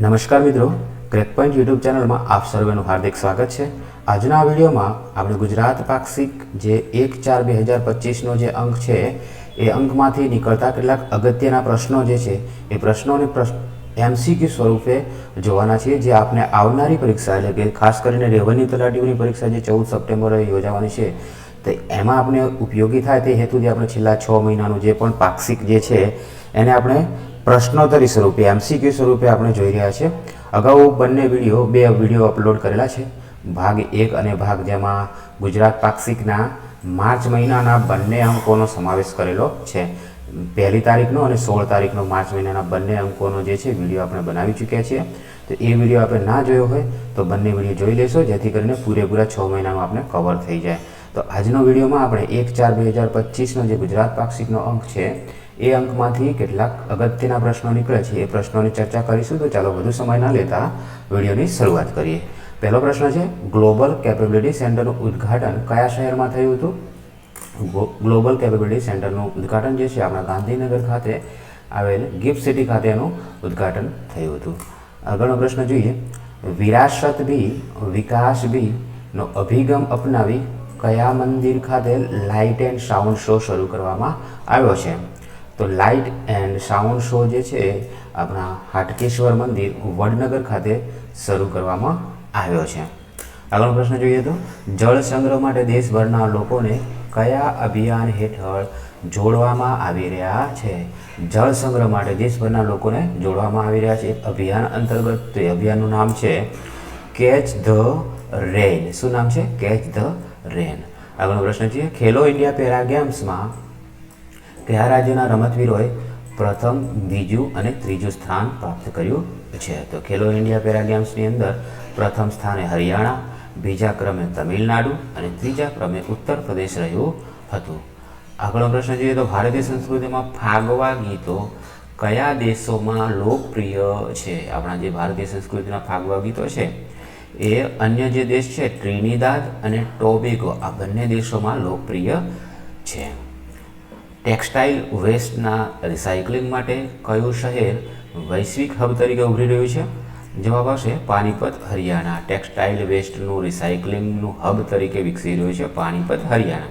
નમસ્કાર મિત્રો crack point YouTube ચેનલમાં આપ સર્વેનું હાર્દિક સ્વાગત છે. આજના વિડીયોમાં આપણે ગુજરાત પાક્ષિક જે એક ચાર બે હજાર પચીસનો જે અંક છે, એ અંકમાંથી નીકળતા કેટલાક અગત્યના પ્રશ્નો જે છે, એ પ્રશ્નોને એમસીક્યુ સ્વરૂપે જોવાના છીએ. જે આપણે આવનારી પરીક્ષા, એટલે કે ખાસ કરીને રેવન્યુ તલાટીઓની પરીક્ષા જે ચૌદ સપ્ટેમ્બરે યોજાવાની છે, તો એમાં આપણે ઉપયોગી થાય તે હેતુથી આપણે છેલ્લા છ મહિનાનું જે પણ પાક્ષિક જે છે, એને આપણે પ્રશ્નોત્તરી સ્વરૂપે એમસીક્યુ સ્વરૂપે આપણે જોઈ રહ્યા છીએ. અગાઉ બંને વીડિયો, બે વીડિયો અપલોડ કરેલા છે. ભાગ એક અને ભાગ જેમાં ગુજરાત પાક્ષિકના માર્ચ મહિનાના બંને અંકોનો સમાવેશ કરેલો છે. પહેલી તારીખનો અને સોળ તારીખનો માર્ચ મહિનાના બંને અંકોનો જે છે, વીડિયો આપણે બનાવી ચૂક્યા છીએ. તો એ વીડિયો આપણે ના જોયો હોય, તો બંને વીડિયો જોઈ લેશો, જેથી કરીને પૂરેપૂરા છ મહિનાનું આપણે કવર થઈ જાય. તો આજનો વિડીયોમાં આપણે એક ચાર બે હજાર પચીસનો જે ગુજરાત પાક્ષિકનો અંક છે એ અંકમાંથી કેટલાક અગત્યના પ્રશ્નો નીકળે છે. એ પ્રશ્નોની ચર્ચા કરીશું તો ચાલો વધુ સમય ન લેતા વિડીયોની શરૂઆત કરીએ. પહેલો પ્રશ્ન છે ગ્લોબલ કેપેબિલિટી સેન્ટરનું ઉદ્ઘાટન કયા શહેરમાં થયું હતું? ગ્લોબલ કેપેબિલિટી સેન્ટરનું ઉદ્ઘાટન જે છે, આપણા ગાંધીનગર ખાતે આવેલ ગિફ્ટ સિટી ખાતે એનું ઉદ્ઘાટન થયું હતું. આગળનો પ્રશ્ન જોઈએ, વિરાસત બી, વિકાસ બી નો અભિગમ અપનાવી કયા મંદિર ખાતે લાઇટ એન્ડ સાઉન્ડ શો શરૂ કરવામાં આવ્યો છે? તો લાઇટ એન્ડ સાઉન્ડ શો જે છે, આપણા હાટકેશ્વર મંદિર વડનગર ખાતે શરૂ કરવામાં આવ્યો છે. આગળનો પ્રશ્ન જોઈએ તો, જળ સંગ્રહ માટે દેશભરના લોકોને કયા અભિયાન હેઠળ જોડવામાં આવી રહ્યા છે? જળ સંગ્રહ માટે દેશભરના લોકોને જોડવામાં આવી રહ્યા છે. અભિયાન અંતર્ગત તે અભિયાનનું નામ છે, કેચ ધ રેન. શું નામ છે? Catch the rain. આગળનો પ્રશ્ન છે, ખેલો ઇન્ડિયા પેરા ગેમ્સમાં કયા રાજ્યના રમતવીરોએ પ્રથમ, બીજું અને ત્રીજું સ્થાન પ્રાપ્ત કર્યું છે. તો ખેલો ઇન્ડિયા પેરા ગેમ્સની અંદર પ્રથમ સ્થાને હરિયાણા, બીજા ક્રમે તમિલનાડુ અને ત્રીજા ક્રમે ઉત્તર પ્રદેશ રહ્યું હતું. આગળનો પ્રશ્ન જોઈએ તો ભારતીય સંસ્કૃતિમાં ફાગવા ગીતો કયા દેશોમાં લોકપ્રિય છે? આપણા જે ભારતીય સંસ્કૃતિના ફાગવા ગીતો છે, એ અન્ય જે દેશ છે, ટ્રિનિદાદ અને ટોબેગો, આ બંને દેશોમાં લોકપ્રિય છે. ટેક્સટાઇલ વેસ્ટના રિસાયકલિંગ માટે કયું શહેર વૈશ્વિક હબ તરીકે ઉભરી રહ્યું છે? જવાબ આવશે, પાણીપત, હરિયાણા. ટેક્સટાઇલ વેસ્ટનું રિસાયકલિંગનું હબ તરીકે વિકસી રહ્યું છે પાણીપત, હરિયાણા.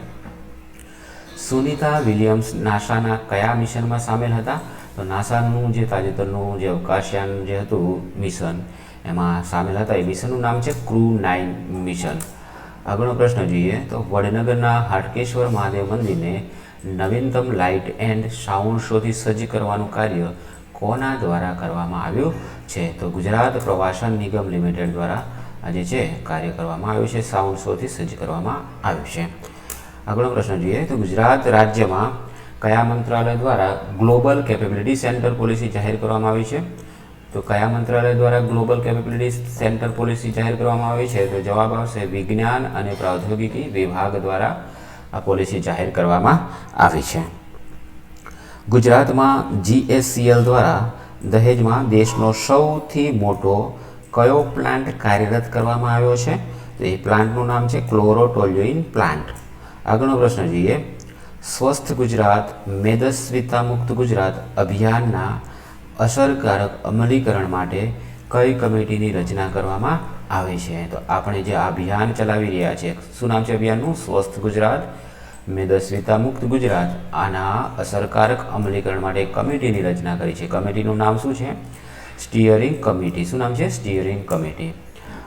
સુનિતા વિલિયમ્સ નાસાના કયા મિશનમાં સામેલ હતા? તો નાસાનું જે તાજેતરનું જે અવકાશયાન જે હતું, મિશન, એમાં સામેલ હતા. એ મિશનનું નામ છે ક્રૂ નાઇન મિશન. આગળનો પ્રશ્ન જોઈએ તો વડનગરના હાટકેશ્વર મહાદેવ મંદિરને નવીનતમ લાઇટ એન્ડ સાઉન્ડ શોથી સજ્જ કરવાનું કાર્ય કોના દ્વારા કરવામાં આવ્યું છે? તો ગુજરાત પ્રવાસન નિગમ લિમિટેડ દ્વારા આજે છે કાર્ય કરવામાં આવ્યું છે, સાઉન્ડ શોથી સજ્જ કરવામાં આવ્યું છે. આગળનો પ્રશ્ન જોઈએ, તો ગુજરાત રાજ્યમાં કયા મંત્રાલય દ્વારા ગ્લોબલ કેપેબિલિટી સેન્ટર પોલિસી જાહેર કરવામાં આવી છે? તો કયા મંત્રાલય દ્વારા ગ્લોબલ કેપેબિલિટી સેન્ટર પોલિસી જાહેર કરવામાં આવી છે? તો જવાબ આવશે, વિજ્ઞાન અને પ્રૌદ્યોગિકી વિભાગ દ્વારા આ પોલિસી જાહેર કરવામાં આવી છે. ગુજરાતમાં જીએસસીએલ દ્વારા દહેજમાં દેશનો સૌથી મોટો કયો પ્લાન્ટ કાર્યરત કરવામાં આવ્યો છે? તો એ પ્લાન્ટનું નામ છે ક્લોરોટોલ્યુઇન પ્લાન્ટ આગળનો પ્રશ્ન જોઈએ. સ્વસ્થ ગુજરાત, મેદસ્વીતા મુક્ત ગુજરાત અભિયાનના અસરકારક અમલીકરણ માટે કઈ કમિટીની રચના કરવામાં આવી છે. તો આપણે જે અભિયાન ચલાવી રહ્યા છીએ, શું નામ છે અભિયાનનું? સ્વસ્થ ગુજરાત, મેદસ્વીતા મુક્ત ગુજરાત. આના અસરકારક અમલીકરણ માટે કમિટીની રચના કરી છે. કમિટીનું નામ શું છે? Steering committee. શું નામ છે? Steering committee.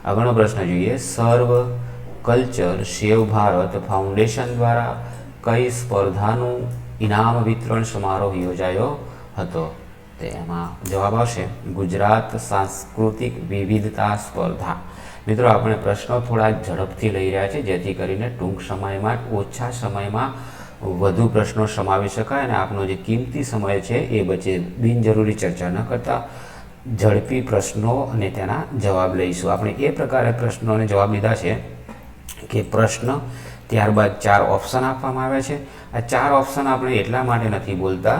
આગળનો પ્રશ્ન જોઈએ. સર્વ કલ્ચર સેવ ભારત ફાઉન્ડેશન દ્વારા કઈ સ્પર્ધાનું ઇનામ વિતરણ સમારોહ યોજાયો હતો? તેમાં જવાબ આવશે. ગુજરાત સાંસ્કૃતિક વિવિધતા સ્પર્ધા. મિત્રો, આપણે પ્રશ્નો થોડા ઝડપથી લઈ રહ્યા છીએ, જેથી કરીને ટૂંક સમયમાં, ઓછા સમયમાં વધુ પ્રશ્નો સમાવી શકાય અને આપનો જે કિંમતી સમય છે એ બચે. બિનજરૂરી ચર્ચા ન કરતા, ઝડપી પ્રશ્નો અને તેના જવાબ લઈશું. આપણે એ પ્રકારે પ્રશ્નોને જવાબ લીધા છે કે પ્રશ્ન, ત્યારબાદ ચાર ઓપ્શન આપવામાં આવ્યા છે. આ ચાર ઓપ્શન આપણે એટલા માટે નથી બોલતા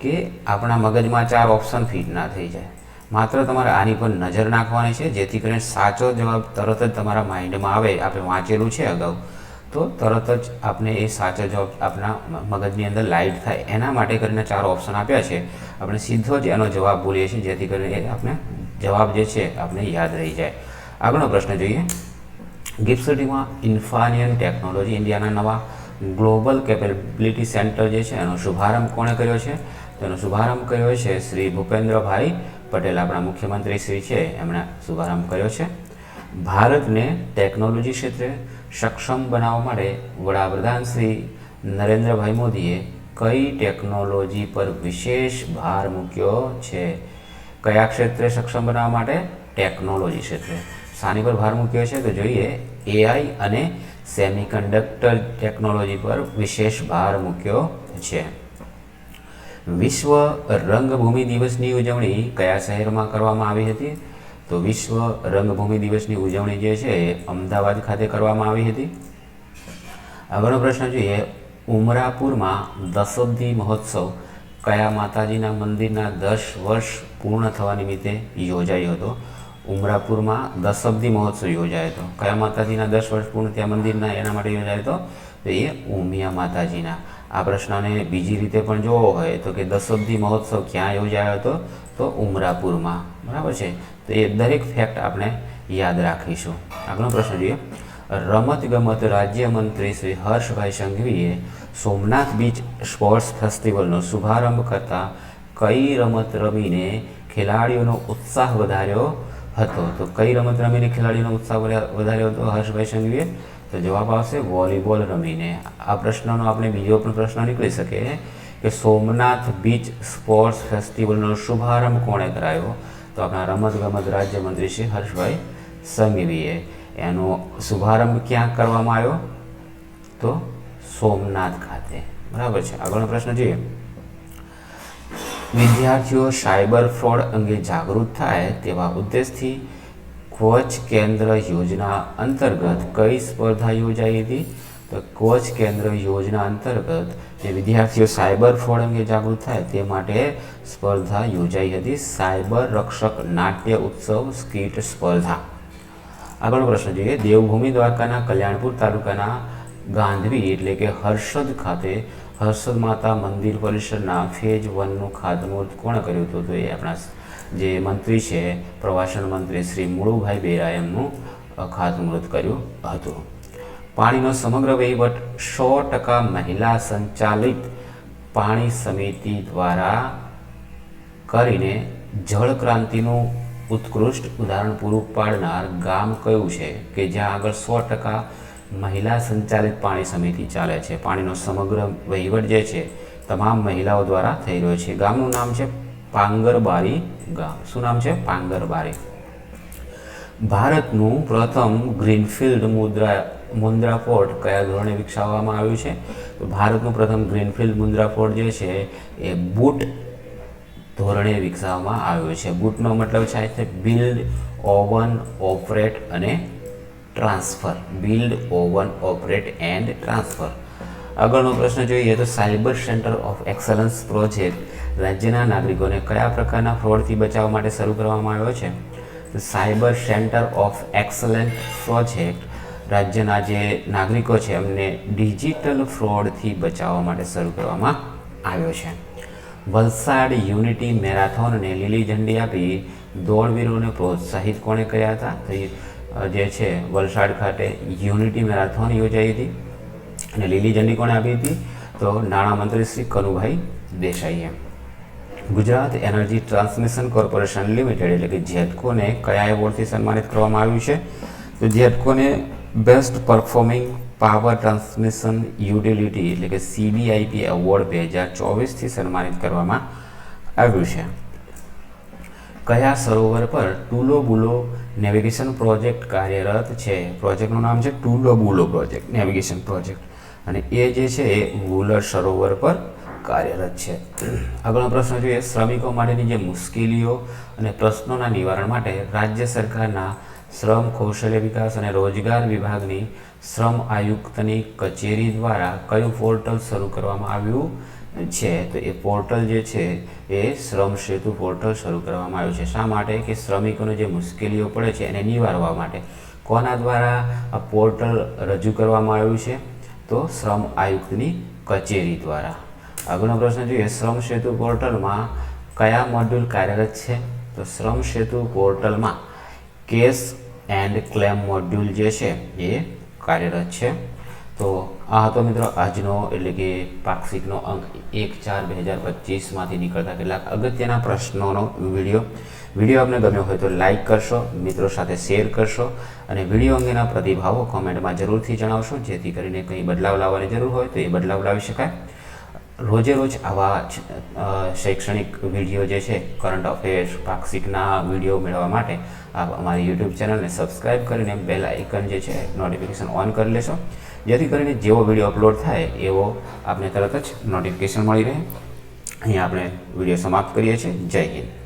કે આપણા મગજમાં ચાર ઓપ્શન ફિટ ના થઈ જાય. માત્ર તમારે આની પર નજર નાખવાની છે, જેથી કરીને સાચો જવાબ તરત જ તમારા માઇન્ડમાં આવે, આપણે વાંચેલું છે અગાઉ. તો તરત જ આપણે એ સાચો જવાબ આપણા મગજની અંદર લાઇટ થાય. એના માટે કરીને ચાર ઓપ્શન આપ્યા છે. આપણે સીધો જ એનો જવાબ બોલીએ છીએ, જેથી કરીને આપણે જવાબ જે છે આપણે યાદ રહી જાય. આગળનો પ્રશ્ન જોઈએ. ગિફ્ટ સિટીમાં ઇન્ફાનિયન ટેકનોલોજી ઇન્ડિયાના નવા ગ્લોબલ કેપેબિલિટી સેન્ટર જે છે, એનો શુભારંભ કોણે કર્યો છે? તેનો શુભારંભ કર્યો છે શ્રી ભૂપેન્દ્રભાઈ પટેલ આપણા મુખ્યમંત્રી શ્રી છે, એમણે શુભારંભ કર્યો છે. ભારતને ટેકનોલોજી ક્ષેત્રે સક્ષમ બનાવવા માટે વડાપ્રધાન શ્રી નરેન્દ્રભાઈ મોદીએ કઈ ટેકનોલોજી પર વિશેષ ભાર મૂક્યો છે? કયા ક્ષેત્રે સક્ષમ બનાવવા માટે? ટેકનોલોજી ક્ષેત્રે. શાની પર ભાર મૂક્યો છે? તો જોઈએ એઆઈ અને સેમિકન્ડક્ટર ટેકનોલોજી પર વિશેષ ભાર મૂક્યો છે. વિશ્વ રંગભૂમિ દિવસની ઉજવણી કયા શહેરમાં કરવામાં આવી હતી? તો વિશ્વ રંગભૂમિ દિવસની ઉજવણી જે છે અમદાવાદ ખાતે કરવામાં આવી હતી. આગળનો પ્રશ્ન જોઈએ, ઉમરાપુરમાં દશબ્દી મહોત્સવ કયા માતાજીના મંદિરના દસ વર્ષ પૂર્ણ થવા નિમિત્તે યોજાયો હતો? ઉમરાપુરમાં દશબ્દી મહોત્સવ યોજાયો હતો. કયા માતાજીના દસ વર્ષ પૂર્ણ ત્યાં મંદિરના એના માટે યોજાયો હતો? તો એ ઉમિયા માતાજીના. આ પ્રશ્નને બીજી રીતે પણ જોવો હોય તો કે દશબ્દી મહોત્સવ ક્યાં યોજાયો હતો? તો ઉમરાપુરમાં. બરાબર છે? તો એ દરેક ફેક્ટ આપણે યાદ રાખીશું. આગળનો પ્રશ્ન જોઈએ. રમતગમત રાજ્યમંત્રી શ્રી હર્ષભાઈ સંઘવીએ સોમનાથ બીચ સ્પોર્ટ્સ ફેસ્ટિવલનો શુભારંભ કરતા કઈ રમત રમીને ખેલાડીઓનો ઉત્સાહ વધાર્યો હતો? તો કઈ રમત રમીને ખેલાડીઓનો ઉત્સાહ વધાર્યો હતો હર્ષભાઈ સંઘવીએ? તો જવાબ આવશે વોલીબોલ રમીને. આ પ્રશ્નનો આપણે બીજો પણ પ્રશ્ન નીકળી શકે કે સોમનાથ બીચ સ્પોર્ટ્સ ફેસ્ટિવલનો શુભારંભ કોણે કરાયો? તો આપણા રમતગમત રાજ્યમંત્રી શ્રી હર્ષભાઈ સંઘવીએ. એનો શુભારંભ ક્યાં કરવામાં આવ્યો? તો સોમનાથ ખાતે. બરાબર છે. આગળનો પ્રશ્ન જોઈએ. વિદ્યાર્થીઓ સાયબર ફ્રોડ અંગે જાગૃત થાય તેવા ઉદ્દેશથી કોચ કેન્દ્ર યોજના અંતર્ગત કઈ સ્પર્ધા યોજાઈ હતી? તો કોચ કેન્દ્ર યોજના અંતર્ગત જે વિદ્યાર્થીઓ સાયબર ફ્રોડ અંગે જાગૃત થાય તે માટે સ્પર્ધા યોજાઈ હતી. સાયબર રક્ષક નાટ્ય ઉત્સવ સ્કીટ સ્પર્ધા. આગળનો પ્રશ્ન જોઈએ. દેવભૂમિ દ્વારકાના કલ્યાણપુર તાલુકાના ગાંધવી એટલે કે હર્ષદ ખાતે હર્ષદ માતા મંદિર પરિસરના ફેજ વનનું ખાતમુહૂર્ત કોણે કર્યું હતું? તો એ આપણા જે મંત્રી છે, પ્રવાસન મંત્રી શ્રી મુળુભાઈ બેરા એમનું ખાતમુહૂર્ત કર્યું હતું. પાણીનો સમગ્ર વહીવટ સો ટકા મહિલા સંચાલિત પાણી સમિતિ દ્વારા કરીને જળ ક્રાંતિનું ઉત્કૃષ્ટ ઉદાહરણ પૂરું પાડનાર ગામ કયું છે કે જ્યાં આગળ સો ટકા મહિલા સંચાલિત પાણી સમિતિ ચાલે છે? પાણીનો સમગ્ર વહીવટ જે છે, તમામ મહિલાઓ દ્વારા થઈ રહ્યો છે. ગામનું નામ છે પાંગરબારી શું નામ છે? પાંગરબારી ભારતનું પ્રથમ ગ્રીનફિલ્ડ મુદ્રા મુન્દ્રા ફોર્ટ કયા ધોરણે વિકસાવવામાં આવ્યું છે? તો ભારતનું પ્રથમ ગ્રીનફિલ્ડ મુન્દ્રા ફોર્ટ જે છે, એ બુટ ધોરણે વિકસાવવામાં આવ્યો છે. બુટનો મતલબ છે બિલ્ડ, ઓવન, ઓપરેટ અને transfer. Build, own, operate and transfer. આગળનો પ્રશ્ન જોઈએ તો cyber centre of excellence project રાજ્યના નાગરિકોને કયા પ્રકારના ફ્રોડથી બચાવવા માટે શરૂ કરવામાં આવ્યો છે? તો cyber centre of excellence project રાજ્યના જે નાગરિકો છે, એમને ડિજિટલ ફ્રોડથી બચાવવા માટે શરૂ કરવામાં આવ્યો છે. વલસાડ યુનિટી મેરાથોનને લીલી ઝંડી આપી દોડવીરોને પ્રોત્સાહિત કોણે કર્યા હતા? જે છે, વલસાડ ખાતે યુનિટી મેરાથોન યોજાઈ હતી. અને લીલી ઝંડી કોણે આપી હતી? તો નાણામંત્રી Shri Kanubhai દેસાઈએ. Gujarat energy transmission corporation limited એટલે કે જેટકોને કયા એવોર્ડથી સન્માનિત કરવામાં આવ્યું છે? તો જેટકોને best performing power transmission utility એટલે કે સીબીઆઈપી એવોર્ડ બે હજાર ચોવીસથી સન્માનિત કરવામાં આવ્યું છે. કયા સરોવર પર ટુલો બુલો નેવિગેશન પ્રોજેક્ટ કાર્યરત છે? પ્રોજેક્ટનું નામ છે ટુલો બુલો પ્રોજેક્ટ, નેવિગેશન પ્રોજેક્ટ. અને એ જે છે, એ વુલર સરોવર પર કાર્યરત છે. આગળનો પ્રશ્ન જોઈએ, શ્રમિકો માટેની જે મુશ્કેલીઓ અને પ્રશ્નોના નિવારણ માટે રાજ્ય સરકારના શ્રમ કૌશલ્ય વિકાસ અને રોજગાર વિભાગની શ્રમ આયુક્તની કચેરી દ્વારા કયું પોર્ટલ શરૂ કરવામાં આવ્યું છે? તો એ પોર્ટલ જે છે, એ શ્રમ સેતુ પોર્ટલ શરૂ કરવામાં આવ્યું છે. શા માટે? કે શ્રમિકોને જે મુશ્કેલીઓ પડે છે એને નિવારવા માટે. કોના દ્વારા આ પોર્ટલ રજૂ કરવામાં આવ્યું છે? તો શ્રમ આયુક્તની કચેરી દ્વારા. આગળનો પ્રશ્ન જોઈએ, શ્રમ સેતુ પોર્ટલમાં કયા મોડ્યુલ કાર્યરત છે? તો શ્રમ સેતુ પોર્ટલમાં કેસ એન્ડ ક્લેમ મોડ્યુલ જે છે, એ કાર્યરત છે. તો આ હતો મિત્રો આજનો, એટલે કે પાક્ષિકનો અંક એક ચાર બે હજાર પચીસમાંથી નીકળતા કેટલાક અગત્યના પ્રશ્નોનો વીડિયો. વીડિયો આપને ગમ્યો હોય તો લાઇક કરશો, મિત્રો સાથે શેર કરશો અને વીડિયો અંગેના પ્રતિભાવો કોમેન્ટમાં જરૂરથી જણાવશો, જેથી કરીને કંઈ બદલાવ લાવવાની જરૂર હોય તો એ બદલાવ લાવી શકાય. રોજે રોજ આવા શૈક્ષણિક વીડિયો જે છે કરંટ અફેર્સ પાક્ષિકના વીડિયો મેળવવા માટે આપ અમારી યુટ્યુબ ચેનલને સબસ્ક્રાઇબ કરીને બેલ આઇકન જે છે, નોટિફિકેશન ઓન કરી લેશો. જેથી કરીને જેવો વીડિયો અપલોડ થાય, એવો આપને તરત જ નોટિફિકેશન મળી રહે. અહીંયા આપણે વીડિયો સમાપ્ત કરીએ છીએ. જય હિન્દ.